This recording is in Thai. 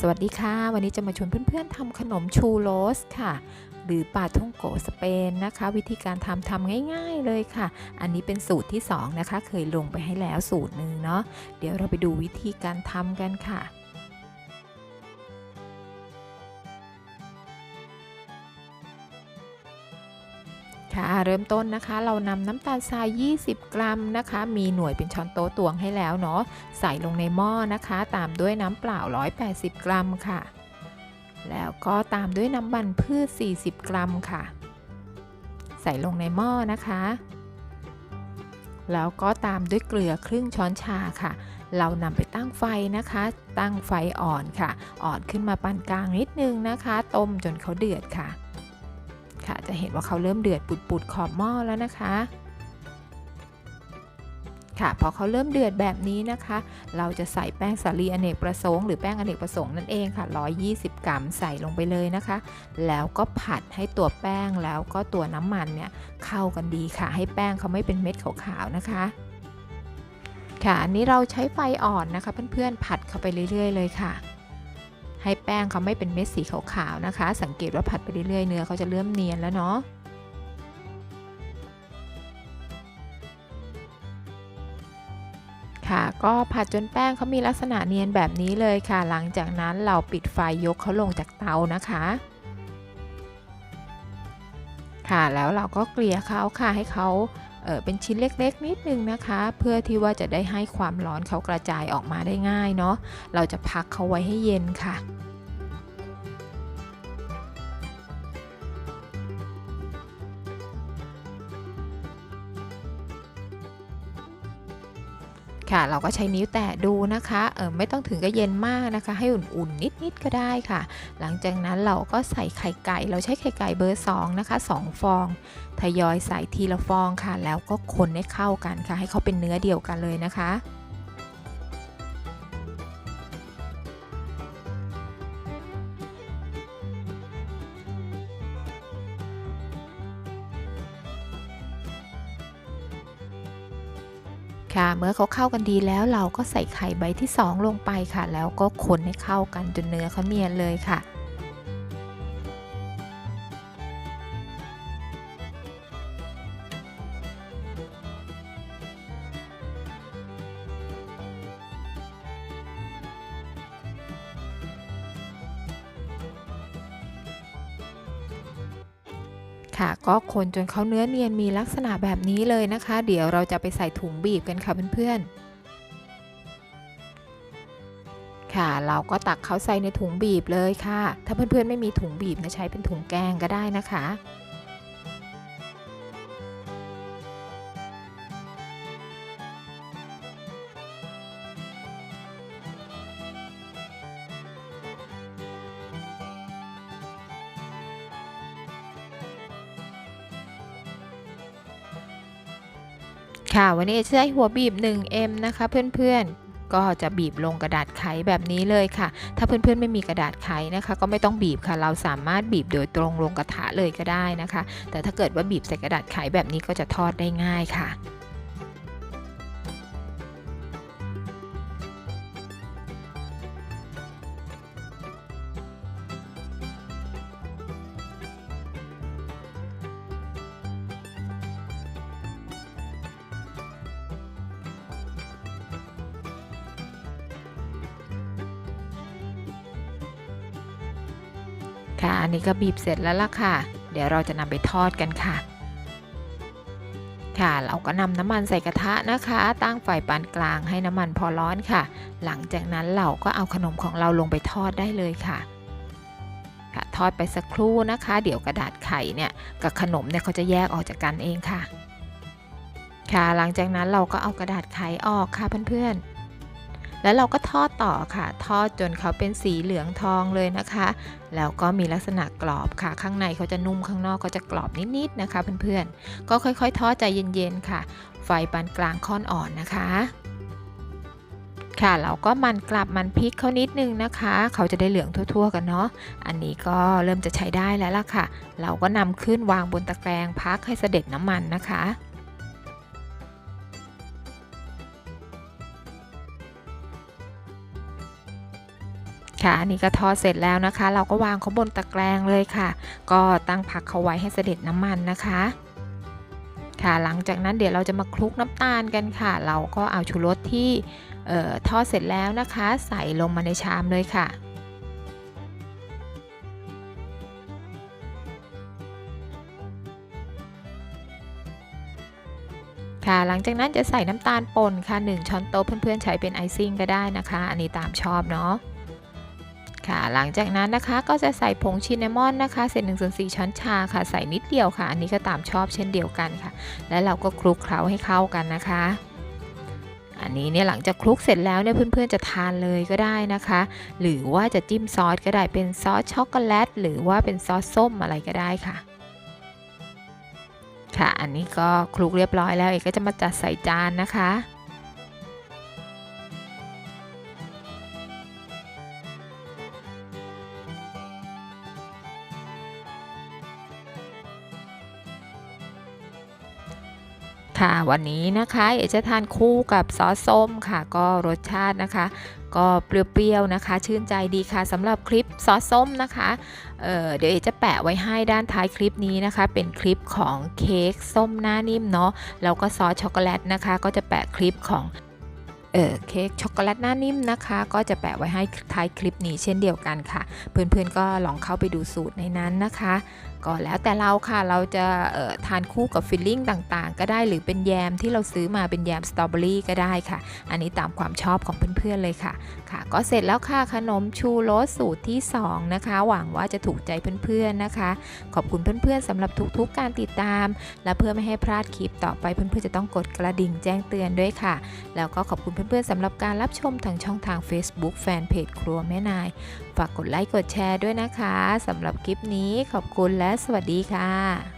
สวัสดีค่ะ วันนี้จะมาชวนเพื่อนๆทำขนมชูโรสค่ะ หรือปาท่องโกสเปนนะคะ วิธีการทำทำง่ายๆเลยค่ะ อันนี้เป็นสูตรที่ 2 นะคะ เคยลงไปให้แล้วสูตรหนึ่งเนาะเดี๋ยวเราไปดูวิธีการทำกันค่ะ ค่ะเริ่มต้นนะคะ เรานำน้ำตาลทราย 20 กรัมนะคะ มีหน่วยเป็นช้อนโต๊ะตวงให้แล้วเนาะใส่ลงในหม้อนะคะ ตามด้วยน้ำเปล่า 180 กรัมค่ะ แล้วก็ตามด้วยน้ำมันพืช 40 กรัมค่ะ ใส่ลงในหม้อนะคะ แล้วก็ตามด้วยเกลือครึ่งช้อนชาค่ะ เรานำไปตั้งไฟนะคะ ตั้งไฟอ่อนค่ะ อ่อนขึ้นมาปานกลางนิดนึงนะคะ ต้มจนเขาเดือดค่ะ ค่ะ จะเห็นว่าเขาเริ่มเดือดปุดๆขอบหม้อแล้วนะคะ ค่ะ พอเขาเริ่มเดือดแบบนี้นะคะ เราจะใส่แป้งสาลีอเนกประสงค์หรือแป้งอเนกประสงค์นั่นเองค่ะ 120 กรัมใส่ลงไปเลยนะคะ แล้วก็ผัดให้ตัวแป้งแล้วก็ตัวน้ำมันเนี่ยเข้ากันดีค่ะ ให้แป้งเขาไม่เป็นเม็ดขาวๆนะคะค่ะอันนี้เราใช้ไฟอ่อนนะคะ เพื่อนๆผัดเข้าไปเรื่อย ๆ เลยค่ะ ให้แป้งเขาไม่เป็นเม็ดสีขาวๆนะคะ สังเกตว่าผัดไปเรื่อยๆเนื้อเขาจะเริ่มเนียนแล้วเนาะค่ะก็ผัดจนแป้งเขามีลักษณะเนียนแบบนี้เลยค่ะ หลังจากนั้นเราปิดไฟยกเขาลงจากเตานะคะ ค่ะแล้วเราก็เกลี่ยเขาค่ะให้เขา เป็นชิ้นเล็กๆ นิดนึงนะคะ เพื่อที่ว่าจะได้ให้ความร้อนเขากระจายออกมาได้ง่ายเนาะเราจะพักเขาไว้ให้เย็นค่ะ ค่ะ เราก็ใช้นิ้วแตะดูนะคะเออไม่ต้องถึงกับเย็นมากนะคะ ให้อุ่นๆนิดๆก็ได้ค่ะ หลังจากนั้นเราก็ใส่ไข่ไก่ เราใช้ไข่ไก่เบอร์2นะคะ2 ฟองทยอยใส่ทีละฟองค่ะ แล้วก็คนให้เข้ากันค่ะ ให้เขาเป็นเนื้อเดียวกันเลยนะคะ ค่ะ เมื่อเขาเข้ากันดีแล้วเราก็ใส่ไข่ใบที่ 2 ลงไปค่ะ แล้วก็คนให้เข้ากันจนเนื้อเขาเนียนเลยค่ะ ค่ะ ก็คนจนเขาเนื้อเนียนมีลักษณะแบบนี้เลยนะคะ เดี๋ยวเราจะไปใส่ถุงบีบกันค่ะเพื่อนๆค่ะเราก็ตักเขาใส่ในถุงบีบเลยค่ะ ถ้าเพื่อนๆไม่มีถุงบีบนะใช้เป็นถุงแกงก็ได้นะคะ ค่ะ วันนี้จะใช้หัวบีบ 1M นะคะ เพื่อนๆ ก็จะบีบลงกระดาษไขแบบนี้เลยค่ะ ถ้าเพื่อนๆไม่มีกระดาษไขนะคะ ก็ไม่ต้องบีบค่ะ เราสามารถบีบโดยตรงลงกระทะเลยก็ได้นะคะ แต่ถ้าเกิดว่าบีบใส่กระดาษไขแบบนี้ก็จะทอดได้ง่ายค่ะ ค่ะ อันนี้ก็บีบเสร็จแล้วล่ะค่ะ เดี๋ยวเราจะนำไปทอดกันค่ะ ค่ะ เราก็นำน้ำมันใส่กระทะนะคะ ตั้งไฟปานกลางให้น้ำมันพอร้อนค่ะ หลังจากนั้นเราก็เอาขนมของเราลงไปทอดได้เลยค่ะค่ะ ทอดไปสักครู่นะคะ เดี๋ยวกระดาษไข่เนี่ยกับขนมเนี่ยเขาจะแยกออกจากกันเองค่ะ ค่ะ หลังจากนั้นเราก็เอากระดาษไขออกค่ะเพื่อนๆ แล้วเราก็ทอดต่อค่ะ ทอดจนเขาเป็นสีเหลืองทองเลยนะคะ แล้วก็มีลักษณะกรอบค่ะ ข้างในเขาจะนุ่มข้างนอกก็จะกรอบนิดๆนะคะ เพื่อนๆ ก็ค่อยๆ ทอดใจเย็นๆค่ะ ไฟปานกลางค่อนอ่อนนะคะค่ะเราก็มันกลับมันพริกเขานิดนึงนะคะ เขาจะได้เหลืองทั่ว ๆ กันเนาะอันนี้ก็เริ่มจะใช้ได้แล้วล่ะค่ะ เราก็นำขึ้นวางบนตะแกรงพักให้เสด็จน้ำมันนะคะ ค่ะอันนี้ก็ทอดเสร็จแล้วนะคะ เราก็วางเขาบนตะแกรงเลยค่ะ ก็ตั้งพักเขาไว้ให้เสด็จน้ำมันนะคะ ค่ะหลังจากนั้นเดี๋ยวเราจะมาคลุกน้ำตาลกันค่ะ เราก็เอาชูรสที่เอ่อทอดเสร็จแล้วนะคะ ใส่ลงมาในชามเลยค่ะค่ะหลังจากนั้นจะใส่น้ำตาลป่นค่ะ 1 ช้อนโต๊ะเพื่อนๆใช้เป็นไอซิ่งก็ได้นะคะ อันนี้ตามชอบเนาะ ค่ะ หลังจากนั้นนะคะก็จะใส่ผงชินนามอนนะคะเศษหนึ่งส่วนสี่ช้อนชาค่ะ ใส่นิดเดียวค่ะ อันนี้ก็ตามชอบเช่นเดียวกันค่ะ แล้วเราก็คลุกเคล้าให้เข้ากันนะคะ อันนี้เนี่ยหลังจากคลุกเสร็จแล้วเนี่ยเพื่อนๆจะทานเลยก็ได้นะคะ หรือว่าจะจิ้มซอสก็ได้เป็นซอสช็อกโกแลตหรือว่าเป็นซอสส้มอะไรก็ได้ค่ะค่ะ อันนี้ก็คลุกเรียบร้อยแล้วเอกก็จะมาจัดใส่จานนะคะ ค่ะวันนี้นะคะเอกจะทานคู่กับซอสส้มค่ะ ก็รสชาตินะคะ ก็เปรี้ยวๆนะคะ ชื่นใจดีค่ะสำหรับคลิปซอสส้มนะคะเเดี๋ยวเอกจะแปะไว้ให้ด้านท้ายคลิปนี้นะคะ เป็นคลิปของเค้กส้มหน้านิ่มเนาะแล้วก็ซอสช็อกโกแลตนะคะ ก็จะแปะคลิปของเค้กช็อกโกแลตหน้านิ่มนะคะ ก็จะแปะไว้ให้ท้ายคลิปนี้เช่นเดียวกันค่ะ เพื่อนๆก็ลองเข้าไปดูสูตรในนั้นนะคะ ก็แล้วแต่เราค่ะเราจะออทานคู่กับฟิลลิ่งต่างๆ ก็ได้หรือเป็นแยมที่เราซื้อมาเป็นแยมสตรอเบอรี่ก็ได้ค่ะ อันนี้ตามความชอบของเพื่อนๆเลยค่ะค่ะ ก็เสร็จแล้วค่ะขนมชูโรสสูตรที่ 2 นะคะ หวังว่าจะถูกใจเพื่อนๆนะคะ ขอบคุณเพื่อนๆสำหรับทุกๆการติดตาม และเพื่อไม่ให้พลาดคลิปต่อไปเพื่อนๆจะต้องกดกระดิ่งแจ้งเตือนด้วยค่ะ แล้วก็ขอบคุณเพื่อนๆสำหรับการรับชมทางช่องทาง Facebook แฟนเพจครัวแม่นาย ฝากกดไลค์กดแชร์ด้วยนะคะสำหรับคลิปนี้ขอบคุณและสวัสดีค่ะ